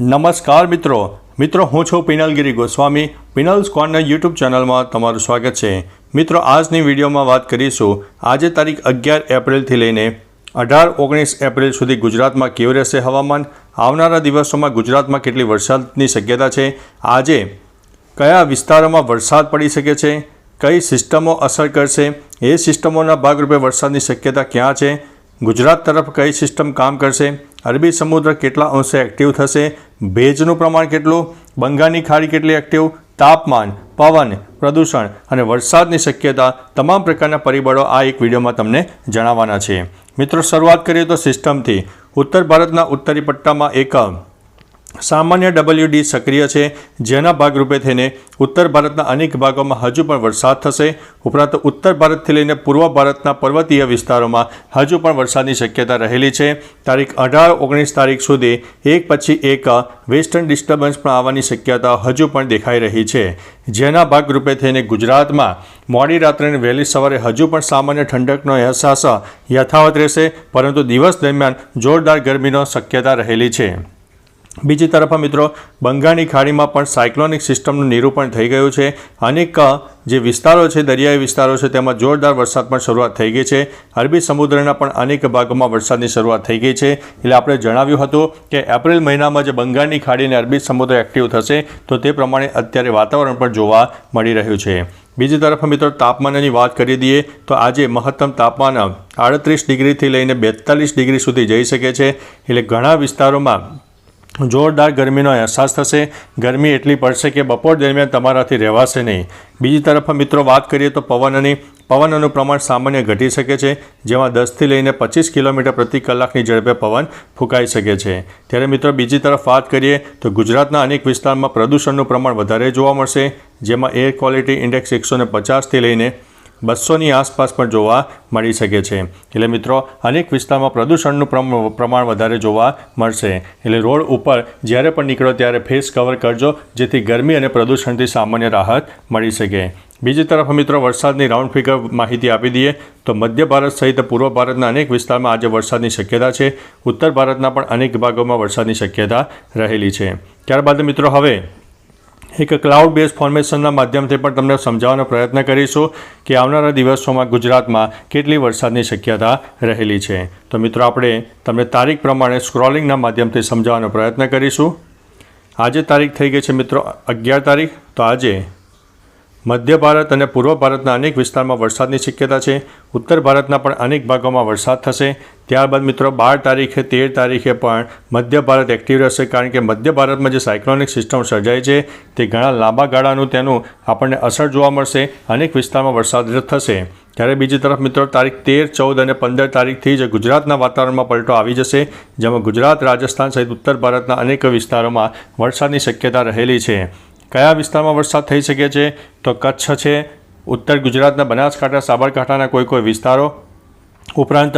નમસ્કાર મિત્રો. મિત્રો, હું છું પિનલગીરી ગોસ્વામી. પિનલ્સ કોર્નર યુટ્યુબ ચેનલમાં તમારું સ્વાગત છે. મિત્રો, આજની વિડીયોમાં વાત કરીશું. આજે તારીખ અગિયાર એપ્રિલથી લઈને અઢાર ઓગણીસ એપ્રિલ સુધી ગુજરાતમાં કેવું રહેશે હવામાન? આવનારા દિવસોમાં ગુજરાતમાં કેટલી વરસાદની શક્યતા છે? આજે કયા વિસ્તારોમાં વરસાદ પડી શકે છે? કઈ સિસ્ટમો અસર કરશે? એ સિસ્ટમોના ભાગરૂપે વરસાદની શક્યતા ક્યાં છે? ગુજરાત તરફ કઈ સિસ્ટમ કામ કરશે? અરબી સમુદ્ર કેટલા અંશે એક્ટિવ થશે? ભેજનું પ્રમાણ કેટલું? બંગાળની ખાડી કેટલી એક્ટિવ તાપમાન, પવન, પ્રદૂષણ અને વરસાદની શક્યતા તમામ પ્રકારના પરિબળો આ એક વિડીયોમાં તમને જણાવવાના છે. મિત્રો, શરૂઆત કરીએ તો સિસ્ટમથી ઉત્તર ભારતના ઉત્તરી પટ્ટામાં એક સામાન્ય ડબલ્યુડી સક્રિય છે, જેના ભાગરૂપે થઈને ઉત્તર ભારતના અનેક ભાગોમાં હજુ પણ વરસાદ થશે. ઉપરાંત ઉત્તર ભારતથી લઈને પૂર્વ ભારતના પર્વતીય વિસ્તારોમાં હજુ પણ વરસાદની શક્યતા રહેલી છે. તારીખ અઢાર ઓગણીસ તારીખ સુધી એક પછી એક વેસ્ટર્ન ડિસ્ટર્બન્સ પણ આવવાની શક્યતા હજુ પણ દેખાઈ રહી છે. જેના ભાગરૂપે થઈને ગુજરાતમાં મોડી રાત્રે અને વહેલી સવારે હજુ પણ સામાન્ય ઠંડકનો અહેસાસ યથાવત રહેશે, પરંતુ દિવસ દરમિયાન જોરદાર ગરમીનો શક્યતા રહેલી છે. બીજી તરફ મિત્રો, બંગાળની ખાડીમાં પણ સાયક્લોનિક સિસ્ટમનું નિરૂપણ થઈ ગયું છે. અનેક જે વિસ્તારો છે, દરિયાઈ વિસ્તારો છે, તેમાં જોરદાર વરસાદ પણ શરૂઆત થઈ ગઈ છે. અરબી સમુદ્રના પણ અનેક ભાગોમાં વરસાદની શરૂઆત થઈ ગઈ છે. એટલે આપણે જણાવ્યું હતું કે એપ્રિલ મહિનામાં જે બંગાળની ખાડી અને અરબી સમુદ્ર એક્ટિવ થશે, તો તે પ્રમાણે અત્યારે વાતાવરણ પણ જોવા મળી રહ્યું છે. બીજી તરફ મિત્રો, તાપમાનની વાત કરી દઈએ, તો આજે મહત્તમ તાપમાન આડત્રીસ ડિગ્રીથી લઈને બેતાલીસ ડિગ્રી સુધી જઈ શકે છે. એટલે ઘણા વિસ્તારોમાં જોરદાર ગરમીનો અહેસાસ થશે. ગરમી એટલી પડશે કે બપોર દરમિયાન તમારાથી રહેવાશે નહીં. બીજી તરફ મિત્રો વાત કરીએ તો પવનની પવનનું પ્રમાણ સામાન્ય ઘટી શકે છે, જેમાં દસથી લઈને પચીસ કિલોમીટર પ્રતિ કલાકની ઝડપે પવન ફૂંકાઈ શકે છે. ત્યારે મિત્રો બીજી તરફ વાત કરીએ તો ગુજરાતના અનેક વિસ્તારમાં પ્રદૂષણનું પ્રમાણ વધારે જોવા મળશે, જેમાં એર ક્વોલિટી ઇન્ડેક્સ એકસો ને પચાસથી લઈને બસોની આસપાસ પણ જોવા મળી શકે છે. એટલે મિત્રો, અનેક વિસ્તારમાં પ્રદૂષણનું પ્રમ- પ્રમાણ વધારે જોવા મળશે. એટલે રોડ ઉપર જ્યારે પણ નીકળો ત્યારે ફેસ કવર કરજો, જેથી ગરમી અને પ્રદૂષણથી સામાન્ય રાહત મળી શકે. બીજી તરફ મિત્રો, વરસાદની રાઉન્ડ ફિગર માહિતી આપી દઈએ, તો મધ્ય ભારત સહિત પૂર્વ ભારતના અનેક વિસ્તારમાં આજે વરસાદની શક્યતા છે. ઉત્તર ભારતના પણ અનેક ભાગોમાં વરસાદની શક્યતા રહેલી છે. ત્યારબાદ મિત્રો, હવે એક ક્લાઉડ બેઝ ફોર્મેશનના માધ્યમથી પણ તમને સમજાવવાનો પ્રયત્ન કરીશું કે આવનારા દિવસોમાં ગુજરાતમાં કેટલી વરસાદની શક્યતા રહેલી છે. તો મિત્રો, આપણે તમને તારીખ પ્રમાણે સ્ક્રોલિંગના માધ્યમથી સમજાવવાનો પ્રયત્ન કરીશું. આજે તારીખ થઈ ગઈ છે મિત્રો અગિયાર તારીખ. તો આજે મધ્ય ભારત અને પૂર્વ ભારતના અનેક વિસ્તારમાં વરસાદની શક્યતા છે. ઉત્તર ભારતના પણ અનેક ભાગોમાં વરસાદ થશે. ત્યારબાદ મિત્રો, બાર તારીખે, તેર તારીખે પણ મધ્ય ભારત એક્ટિવ રહેશે કારણ કે મધ્ય ભારતમાં જે સાયક્લોનિક સિસ્ટમ સર્જાય છે, તે ઘણા લાંબા ગાળાનું તેનું આપણને અસર જોવા મળશે. અનેક વિસ્તારમાં વરસાદ થશે. ત્યારે બીજી તરફ મિત્રો, તારીખ તેર, ચૌદ અને પંદર તારીખથી જ ગુજરાતના વાતાવરણમાં પલટો આવી જશે, જેમાં ગુજરાત, રાજસ્થાન સહિત ઉત્તર ભારતના અનેક વિસ્તારોમાં વરસાદની શક્યતા રહેલી છે. કયા વિસ્તારમાં વરસાદ થઈ શકે છે? તો કચ્છ છે, ઉત્તર ગુજરાતના બનાસકાંઠા, સાબરકાંઠાના કોઈ કોઈ વિસ્તારો? ઉપરાંત,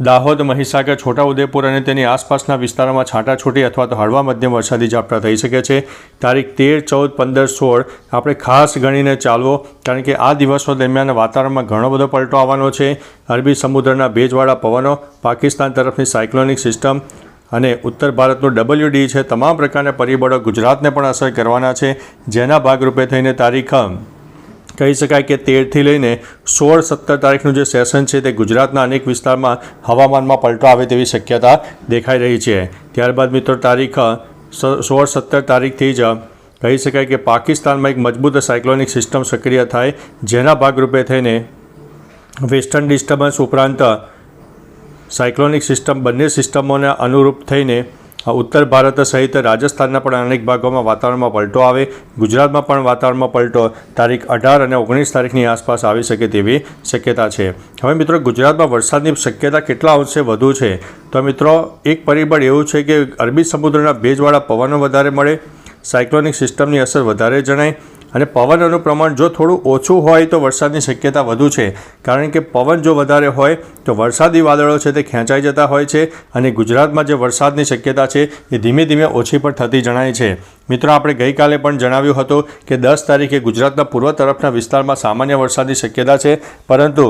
દાહોદ, મહીસાગર, છોટાઉદેપુર અને તેની આસપાસના વિસ્તારોમાં છાંટાછૂટી અથવા તો હળવા મધ્યમ વરસાદી ઝાપટા થઈ શકે છે. તારીખ તેર, ચૌદ, પંદર, સોળ આપણે ખાસ ગણીને ચાલવો, કારણ કે આ દિવસો દરમિયાન વાતાવરણમાં ઘણો બધો પલટો આવવાનો છે. અરબી સમુદ્રના ભેજવાળા પવનો, પાકિસ્તાન તરફની સાયક્લોનિક સિસ્ટમ અને ઉત્તર ભારતનું ડબલ્યુડી છે, તમામ પ્રકારના પરિબળો ગુજરાતને પણ અસર કરવાના છે. જેના ભાગરૂપે થઈને તારીખ કહી શકાય કે તેરથી લઈને સોળ સત્તર તારીખનું જે સેશન છે તે ગુજરાતના અનેક વિસ્તારમાં હવામાનમાં પલટો આવે તેવી શક્યતા દેખાઈ રહી છે. ત્યારબાદ મિત્રો, તારીખ સોળ સત્તર તારીખથી જ કહી શકાય કે પાકિસ્તાનમાં એક મજબૂત સાયક્લોનિક સિસ્ટમ સક્રિય થાય, જેના ભાગરૂપે થઈને વેસ્ટર્ન ડિસ્ટર્બન્સ ઉપરાંત સાયક્લોનિક સિસ્ટમ બંને સિસ્ટમોને અનુરૂપ થઈને ઉત્તર ભારત સહિત રાજસ્થાનના પણ અનેક ભાગોમાં વાતાવરણમાં પલટો આવે, ગુજરાતમાં પણ વાતાવરણમાં પલટો, તારીખ અઢાર અને ઓગણીસ તારીખની આસપાસ આવી શકે તેવી શક્યતા છે. હવે મિત્રો, ગુજરાતમાં વરસાદની શક્યતા કેટલા અંશે વધુ છે? તો મિત્રો, એક પરિબળ એવું છે કે અરબી સમુદ્રના ભેજવાળા પવનો વધારે મળે, સાયક્લોનિક સિસ્ટમની અસર વધારે જણાય અને પવનનું પ્રમાણ જો થોડું ઓછું હોય તો વરસાદની શક્યતા વધુ છે. કારણ કે પવન જો વધારે હોય તો વરસાદી વાદળો છે તે ખેંચાઈ જતા હોય છે અને ગુજરાતમાં જે વરસાદની શક્યતા છે એ ધીમે ધીમે ઓછી પણ થતી જણાય છે. મિત્રો, આપણે ગઈકાલે પણ જણાવ્યું હતું કે દસ તારીખે ગુજરાતના પૂર્વ તરફના વિસ્તારમાં સામાન્ય વરસાદની શક્યતા છે, પરંતુ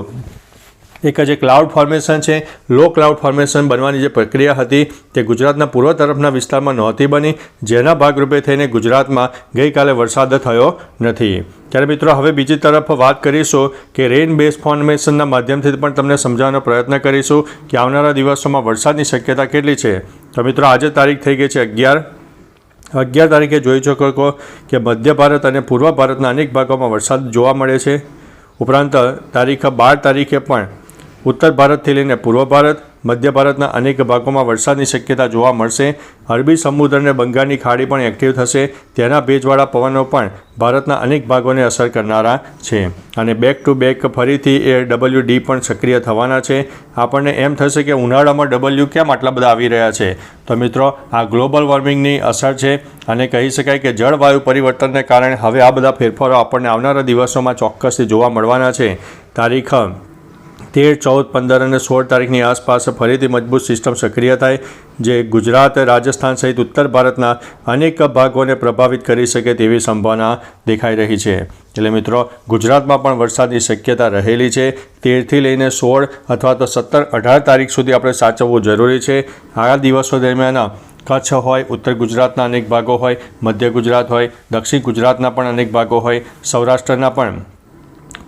એક જે ક્લાઉડ ફોર્મેશન છે. લો ક્લાઉડ ફોર્મેશન બનવાની જે પ્રક્રિયા હતી તે ગુજરાતના પૂર્વ તરફના વિસ્તારમાં નહોતી બની. જેના ભાગરૂપે થઈને ગુજરાતમાં ગઈકાલે વરસાદ થયો નથી. ત્યારે મિત્રો, હવે બીજી તરફ વાત કરીશું કે રેઇન બેઝ ફોર્મેશનના માધ્યમથી પણ તમને સમજાવવાનો પ્રયત્ન કરીશું કે આવનારા દિવસોમાં વરસાદની શક્યતા કેટલી છે. તો મિત્રો, આજે તારીખ થઈ ગઈ છે અગિયાર. અગિયાર તારીખે જોઈ શકો કે મધ્ય ભારત અને પૂર્વ ભારતના અનેક ભાગોમાં વરસાદ જોવા મળે છે. ઉપરાંત, તારીખ બાર તારીખે પણ ઉત્તર ભારતથી લઈને પૂર્વ ભારત, મધ્ય ભારતના અનેક ભાગોમાં વરસાદની શક્યતા જોવા મળશે. અરબી સમુદ્ર અને બંગાળની ખાડી પણ એક્ટિવ થશે. તેના ભેજવાળા પવનો પણ ભારતના અનેક ભાગોને અસર કરનારા છે. અને બેક ટુ બેક ફરીથી એ ડબલ્યુ ડી પણ સક્રિય થવાના છે. આપણને એમ થશે કે ઉનાળામાં ડબલ્યુ કેમ આટલા બધા આવી રહ્યા છે? તો મિત્રો, આ ગ્લોબલ વોર્મિંગની અસર છે અને કહી શકાય કે જળવાયુ પરિવર્તનને કારણે હવે આ બધા ફેરફારો આપણને આવનારા દિવસોમાં ચોક્કસથી જોવા મળવાના છે. તારીખ તેર, ચૌદ, પંદર અને સોળ તારીખની આસપાસ ફરીથી મજબૂત સિસ્ટમ સક્રિય થાય, જે ગુજરાત, રાજસ્થાન સહિત ઉત્તર ભારતના અનેક ભાગોને પ્રભાવિત કરી શકે તેવી સંભાવના દેખાઈ રહી છે. એટલે મિત્રો, ગુજરાતમાં પણ વરસાદની શક્યતા રહેલી છે. તેરથી લઈને સોળ અથવા તો સત્તર, અઢાર તારીખ સુધી આપણે સાચવવું જરૂરી છે. આ દિવસો દરમિયાન કચ્છ હોય, ઉત્તર ગુજરાતના અનેક ભાગો હોય, મધ્ય ગુજરાત હોય, દક્ષિણ ગુજરાતના પણ અનેક ભાગો હોય, સૌરાષ્ટ્રના પણ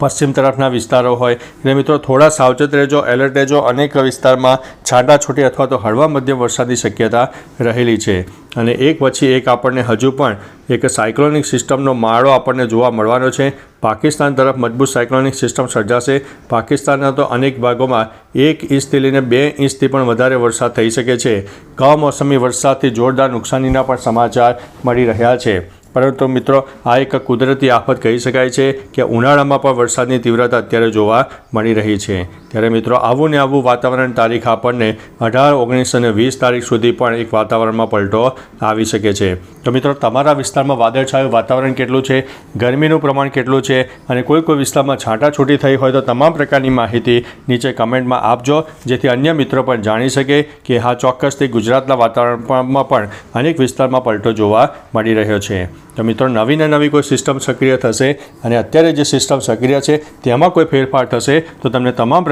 પશ્ચિમ તરફના વિસ્તારો હોય. એટલે મિત્રો, થોડા સાવચેત રહેજો, એલર્ટ રહેજો. અનેક વિસ્તારમાં છાંટાછૂટી અથવા તો હળવા મધ્યમ વરસાદની શક્યતા રહેલી છે. અને એક પછી એક આપણને હજુ પણ એક સાયક્લોનિક સિસ્ટમનો માળો આપણને જોવા મળવાનો છે. પાકિસ્તાન તરફ મજબૂત સાયક્લોનિક સિસ્ટમ સર્જાશે. પાકિસ્તાનના તો અનેક ભાગોમાં એક ઇંચથી લઈને બે ઇંચથી પણ વધારે વરસાદ થઈ શકે છે. કમોસમી વરસાદથી જોરદાર નુકસાનીના પણ સમાચાર મળી રહ્યા છે. પરંતુ મિત્રો, આ એક કુદરતી આફત કહી શકાય છે કે ઉનાળામાં પણ વરસાદની તીવ્રતા અત્યારે જોવા મળી રહી છે. ત્યારે મિત્રો, આવું ને આવું વાતાવરણ તારીખ આપણને અઢાર, ઓગણીસ અને વીસ તારીખ સુધી પણ એક વાતાવરણમાં પલટો આવી શકે છે. તો મિત્રો, તમારા વિસ્તારમાં વાદળછાયું વાતાવરણ કેટલું છે? ગરમીનું પ્રમાણ કેટલું છે? અને કોઈ કોઈ વિસ્તારમાં છાંટાછૂટી થઈ હોય તો તમામ પ્રકારની માહિતી નીચે કમેન્ટમાં આપજો, જેથી અન્ય મિત્રો પણ જાણી શકે કે હા, ચોક્કસથી ગુજરાતના વાતાવરણમાં પણ અનેક વિસ્તારમાં પલટો જોવા મળી રહ્યો છે. તો મિત્રો નવી ને નવી કોઈ સિસ્ટમ સક્રિય થશે અને અત્યારે જે સિસ્ટમ સક્રિય છે તેમાં કોઈ ફેરફાર થશે, તો તમને તમામ